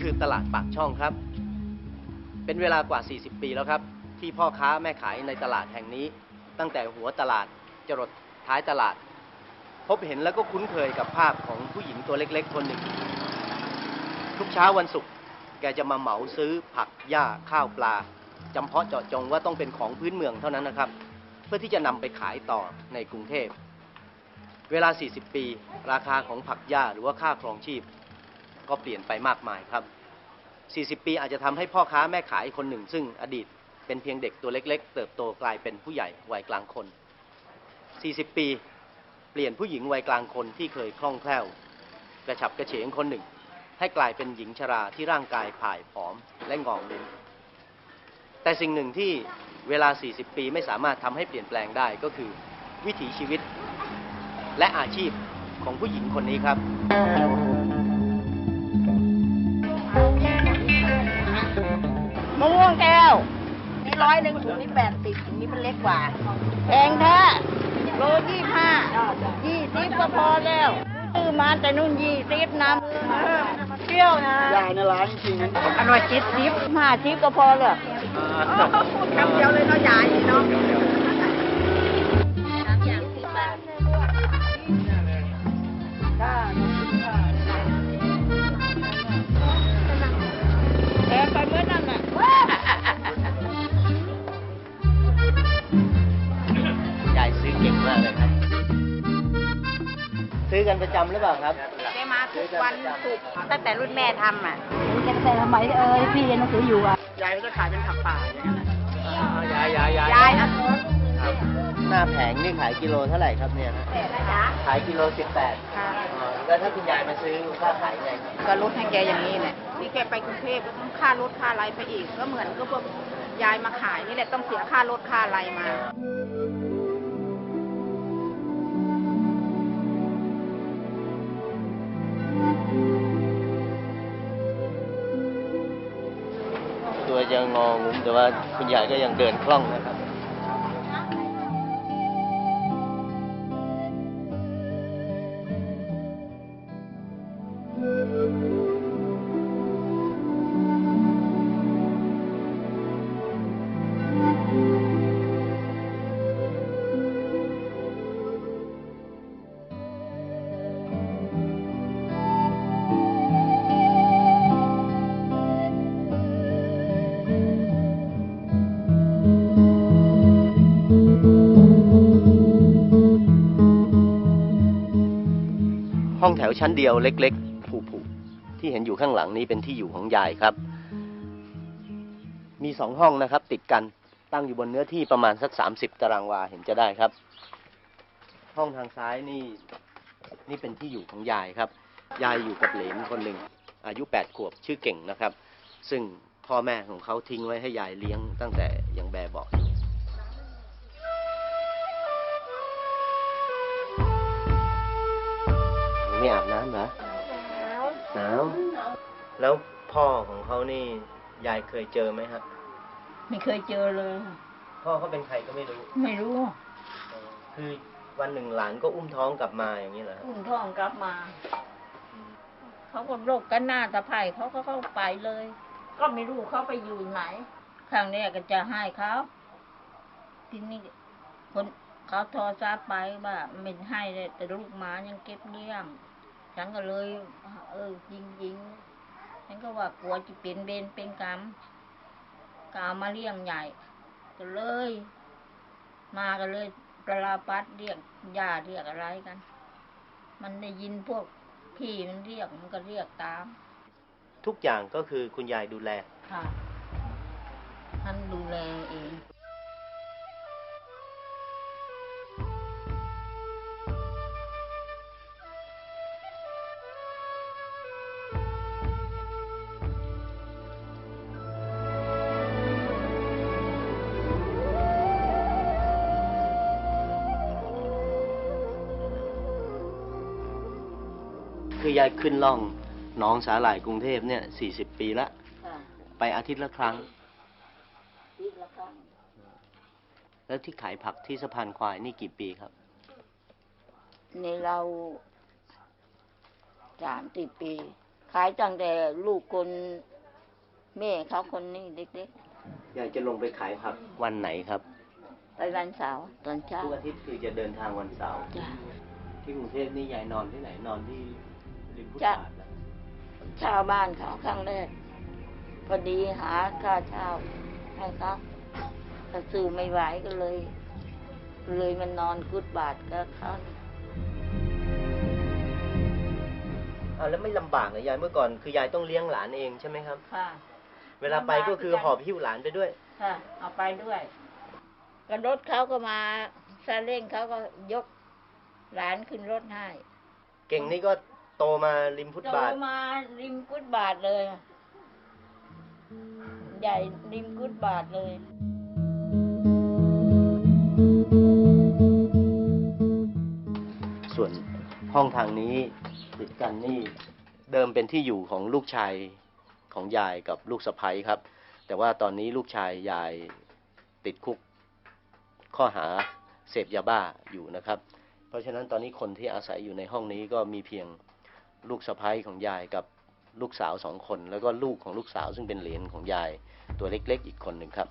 คือตลาดปากช่องครับ เป็นเวลากว่า 40 ปีแล้วครับ ที่พ่อค้าแม่ขายในตลาดแห่งนี้ ตั้งแต่หัวตลาดจรดท้ายตลาด พบเห็นแล้วก็คุ้นเคยกับภาพของผู้หญิงตัวเล็กๆคนหนึ่ง ทุกเช้าวันศุกร์แกจะมาเหมาซื้อผักหญ้าข้าวปลาจำเพาะเจาะจงว่าต้องเป็นของพื้นเมืองเท่านั้นนะครับ เพื่อที่จะนำไปขายต่อในกรุงเทพ เวลา 40 ปี ราคาของผักหญ้าหรือว่าค่าครองชีพ ก็เปลี่ยนไปมากมายครับ 40 ปีอาจจะทำให้พ่อค้าแม่ขายคนหนึ่ง ซึ่งอดีตเป็นเพียงเด็กตัวเล็ก ๆ เติบโตกลายเป็นผู้ใหญ่วัยกลางคน 40 ปีเปลี่ยนผู้หญิงวัยกลางคนที่เคยคล่องแคล่ว กระฉับกระเฉงคนหนึ่ง ให้กลายเป็นหญิงชราที่ร่างกายผ่ายผอมและงองเงแต่สิ่งหนึ่งที่เวลา 40 ปีไม่สามารถทำให้เปลี่ยนแปลงได้ก็คือ วิถีชีวิต และอาชีพของผู้หญิงคนนี้ครับ ร้อยหนึ่งถุงนี้แปดสิบถุงนี้มันเล็กกว่าแพงแท้โลยี่ห้ายี่สิบก็พอแล้วซื้อมาแต่นุ่นยี่สิบน้ำเปรี้ยวนะยายในร้านจริงๆนั้นอันว่าจิบสิบห้าสิบก็พอแล้วพูดคำเดียวเลยเนาะยายเนาะ อกันประจำหรือเปล่าครับ ได้มาทุกวันศุกร์ตั้งแต่รุ่นแม่ทำอะตั้งแต่สมัยเออพี่เรียนหนังสืออยู่อะยายก็จะขายเป็นผักป่าอย่างนั้นนะยายยายยายยายนะครับหน้าแผงนี่ขายกิโลเท่าไหร่ครับเนี่ยฮะจ๊ะขายกิโลสิบแปดแล้วถ้าคุณยายมาซื้อค่าขายไงครับก็ลดให้แกอย่างนี้แหละนี่แกไปกรุงเทพก็ต้องค่ารถค่าอะไรไปอีก ก็เหมือนก็พวกยายมาขายนี่แหละต้องเสียค่ารถค่าอะไรมา ยังงองุ้มแต่ว่าคุณยายก็ยังเดินคล่องนะครับ วชั้นเดียวเล็กๆผุๆที่เห็นอยู่ข้างหลังนี้เป็นที่อยู่ของยายครับ มีสองห้องนะครับ ติดกันตั้งอยู่บนเนื้อที่ประมาณสักสามสิบตารางวาเห็นจะได้ครับ ห้องทางซ้ายนี่นี่เป็นที่อยู่ของยายครับ ยายอยู่กับเหลนคนหนึ่งอายุแปดขวบชื่อเก่งนะครับ ซึ่งพ่อแม่ของเขาทิ้งไว้ให้ยายเลี้ยงตั้งแต่ยังแบบ ไม่อาบน้ำเหรอหนาวแล้วพ่อของเขานี่ยายเคยเจอไหมครับไม่เคยเจอเลย พ่อเขาเป็นใครก็ไม่รู้ ไม่รู้เออคือวันหนึ่งหลานก็อุ้มท้องกลับมาอย่างนี้เหรอครับอุ้มท้องกลับมา เขาก็โรคกันหน้าตะไคร่เขาก็เข้าไปเลย ก็ไม่รู้เขาไปอยู่ไหนครั้งแรกก็จะให้เขาทีนี้คนเขาโทรศัพท์ไปว่าไม่ให้เลยแต่ลูกหมายังเก็บเลี้ยง ฉันก็เลย เออจริงจริงๆฉันก็ว่ากลัวจะเป็นเบนเป็นกรรมกเอามาเลี้ยงใหญ่ก็เลย มากันเลยประลาปัดเรียกญาติเรียกอะไรกัน มันได้ยินพวกพี่มันเรียกมันก็เรียกตาม ทุกอย่างก็คือคุณยายดูแลค่ะท่านดูแลเอง คือยายขึ้นล่องหน้องสาหร่ายกรุงเทพเนี่ยสี่สิบปีละ ค่ะไปอาทิตย์ละครั้งอีกแล้วครับแล้วที่ขายผักที่สะพานควายนี่กี่ปีครับ ในเราสามสิบปี ขายตั้งแต่ลูกคนแม่เขาคนนี้เล็กยายจะลงไปขายผักวันไหนครับๆ ไปวันเสาร์ตอนเช้าทุกอาทิตย์คือจะเดินทางวันเสาร์ จ้ะที่กรุงเทพนี่ยายนอนที่ไหนนอนที่ ริมฟุตจ้ะบาทเหรอเช่าบ้านเขาครั้งแรก พอดีหาค่าเช่าให้เขาถ้าซื้อไม่ไหวก็เลย เลยมันนอนกุดบาทก็เขาอ้าวแล้วไม่ลำบากเหรอยายเมื่อก่อนคือยายต้องเลี้ยงหลานเองใช่ไหมครับ ค่ะ เวลาไปก็คือหอบหิ้วหลานไปด้วย ค่ะ เอาไปด้วยก็รถเขาก็มาซาเล้งเขาก็ยกหลานขึ้นรถให้ เก่งนี่ก็ โตมาริมฟุตโตบาทมาริมกุดบาทเลย ใหญ่ริมกุดบาทเลย ส่วนห้องทางนี้ติดกันนี่เดิมเป็นที่อยู่ของลูกชายของยายกับลูกสะใภ้ครับ แต่ว่าตอนนี้ลูกชายยายติดคุกข้อหาเสพยาบ้าอยู่นะครับ เพราะฉะนั้นตอนนี้คนที่อาศัยอยู่ในห้องนี้ก็มีเพียง ลูกสะใภ้ของยายกับลูกสาวสองคน แล้วก็ลูกของลูกสาวซึ่งเป็นเหลนของยายตัวเล็กๆอีกคนหนึ่งครับ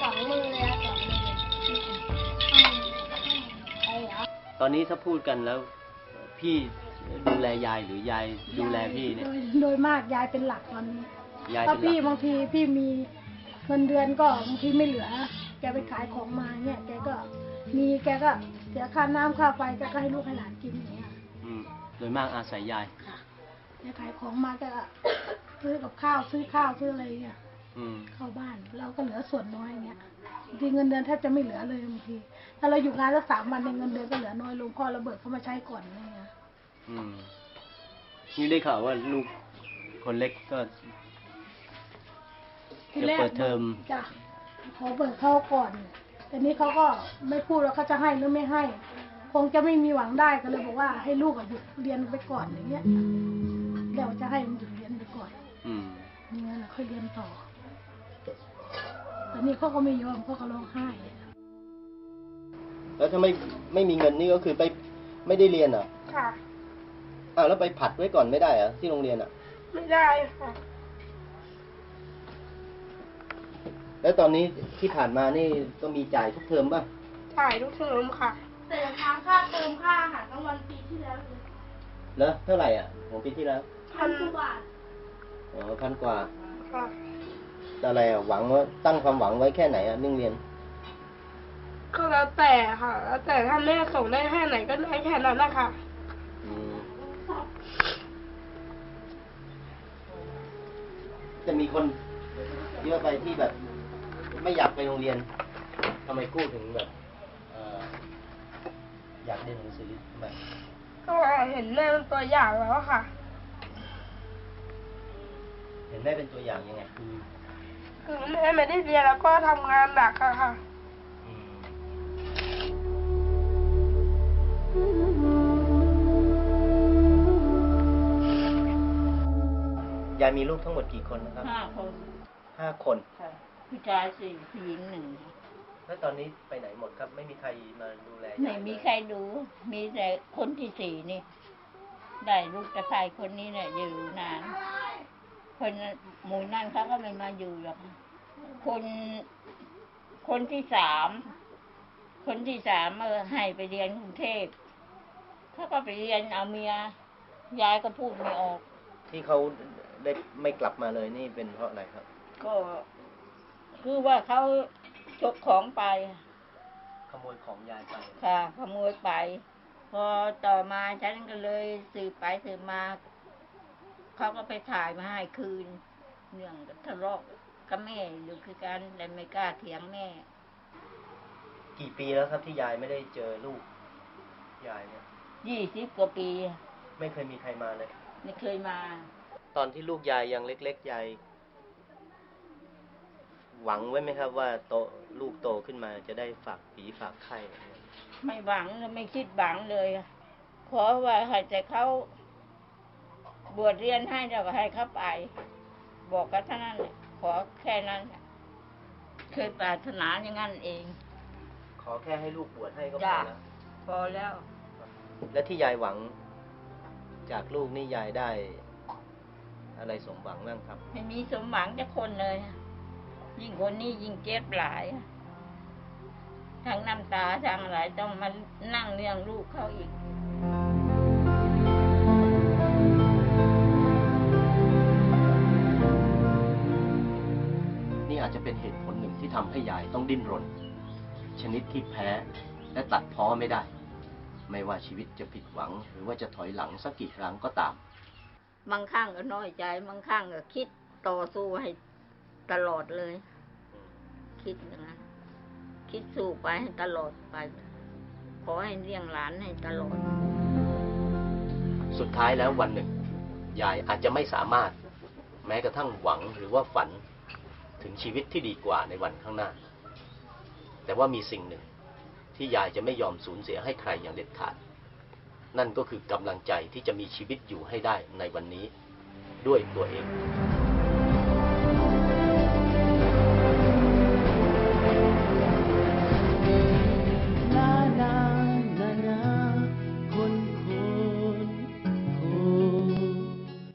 สองมือเลยอะสองมือไอ้เหรอตอนนี้ถ้าพูดกันแล้ว พี่ดูแลยายหรือยายดูแลพี่เนี่ย โดยโดยมากยายเป็นหลักตอนนี้ยายถ้าเป็นหพี่ลักบางทีพี่มีเงินเดือนก็บางทีไม่เหลือ แกไปขายของมาเนี่ยแกก็มีแกก็เสียค่าน้ำค่าไฟแกก็ให้ลูกให้หลานกินอย่างเงี้ยอืม โดยมากอาศัยยายแกขายของมาแกก็ ซื้อกับข้าวซื้อข้าวซื้ออะไรเงี้ย อืม เข้าบ้านเราก็เหลือส่วนน้อยเงี้ยบางทีเงินเดือนแทบจะไม่เหลือเลยบางทีถ้าเราอยู่งานสักสามวันในยเงินเดือนก็เหลือน้อยลงพ่อระเบิดเข้ามาใช้ก่อนอะไรเงี้ยอืม นี่ได้ข่าวว่าลูกคนเล็กก็ ทีจะแรกเปิดเทอม จ้ะขอเบิกเขาก่อนแต่นี้เขาก็ไม่พูดว่าเขาจะให้หรือไม่ให้ค งจะไม่มีหวังได้ก็เลยบอกว่าให้ลูกอะหยุดเรียนไปก่อนอย่างเงี้ยเดี๋ยวจะให้มันหยุดเรียนไปก่อนอืมมีเงินแล้วค่อยเรียนต่อแต่นี่เขาก็ไม่ยอมเขาก็ร้องไห้แล้วถ้าไม่ไม่มีเงินนี่ก็คือไปไม่ได้เรียนเหรอะค่ะ อ้าวแล้วไปผัดไว้ก่อนไม่ได้เหรอะที่โรงเรียนอะ ไม่ได้ค่ะ แล้วตอนนี้ที่ผ่านมานี่ก็มีจ่ายทุกเทอมป่ะ ถ่ายทุกเทอมค่ะ แต่ทางค่าเติมค่าอาหารกลางวันปีที่แล้วเลยแล้วเท่าไหร่อะของปีที่แล้วพันกว่าบาทอ๋อพันกว่าค่ะแต่อะไรอะหวังว่าตั้งความหวังไว้แค่ไหนอะเรื่องเรียน ก็แล้วแต่ค่ะ แล้วแต่ถ้าแม่ส่งได้แค่ไหนก็ได้แค่นั้นนะคะอืมจะมีคนเยอะไปที่แบบ ไม่อยากไปโรงเรียนทำไมกู้ถึงแบบเอ่อ อยากเรียนหนังสือทำไมก็เห็นแม่เป็นตัวอย่างแล้วค่ะ เห็นแม่เป็นตัวอย่างยังไงคือคือแม่ไม่ได้เรียนแล้วก็ทำงานหนักอะค่ะ อืมยายมีลูกทั้งหมดกี่คนนะครับห้าคนห้าคนค่ะผู้ชายสี่ผู้หญิงหนึ่ง แล้วตอนนี้ไปไหนหมดครับ ไม่มีใครมาดูแลยายไม่มีใครดู มีแต่คนที่สี่นี่ ได้ลูกตะไคร่คนนี้เนี่ยอยู่นาน คนหมู่นั่นเขาก็ไม่มาอยู่หรอกคนคนที่สามคนที่สามเออให้ไปเรียนกรุงเทพเขาก็ไปเรียนเอาเมียยายก็พูดไม่ออก ที่เขาได้ไม่กลับมาเลยนี่เป็นเพราะอะไรครับ ก็ คือว่าเขา จกของไป ขโมยของยายไปค่ะ ขโมยไป พอต่อมาฉันก็เลยสืบไปสืบมาเขาก็ไปถ่ายมาให้คืนเรื่องทะเลาะกับแม่อยู่คือกันแต่ไม่กล้าเถียงแม่ กี่ปีแล้วครับที่ยายไม่ได้เจอลูก ยายเนี่ยยี่สิบกว่าปี ไม่เคยมีใครมาเลย ไม่เคยมา ตอนที่ลูกยายยังเล็ก ๆ ยาย หวังไว้ไหมครับ ว่าโตลูกโตขึ้นมาจะได้ฝากผีฝากไข่อะไรเงี้ยไม่หวังไม่คิดหวังเลยขอว่าให้แต่เขาบวชเรียนให้แล้วก็ให้เขาไป บอกกันเท่านั้นแหละขอแค่นั้นแหละเคยปรารถนาอย่างนั้นเอง ขอแค่ให้ลูกบวชให้ก็พอจ้ะแล้วพอแล้ว และที่ยายหวังจากลูกนี่ยายได้ อะไรสมหวังบ้างครับ ไม่มีสมหวังจะคนเลย ยิ่งคนนี้ยิ่งเจ็บหลายทั้งน้ำตาทั้งอะไรต้องมานั่งเลี้ยงลูกเขาอีกนี่อาจจะเป็นเหตุผลหนึ่งที่ทำให้ยายต้องดิ้นรน ชนิดที่แพ้และตัดพ้อไม่ได้ ไม่ว่าชีวิตจะผิดหวัง หรือว่าจะถอยหลังสักกี่ครั้งก็ตาม บางครั้งก็น้อยใจ บางครั้งก็คิดต่อสู้ให้ ตลอดเลย คิดอย่างนั้น คิดสู้ไปให้ตลอดไป ขอให้เลี้ยงหลานให้ตลอด สุดท้ายแล้ววันหนึ่ง ยายอาจจะไม่สามารถ แม้กระทั่งหวังหรือว่าฝันถึงชีวิตที่ดีกว่าในวันข้างหน้า แต่ว่ามีสิ่งหนึ่งที่ยายจะไม่ยอมสูญเสียให้ใครอย่างเด็ดขาด นั่นก็คือกำลังใจที่จะมีชีวิตอยู่ให้ได้ในวันนี้ด้วยตัวเอง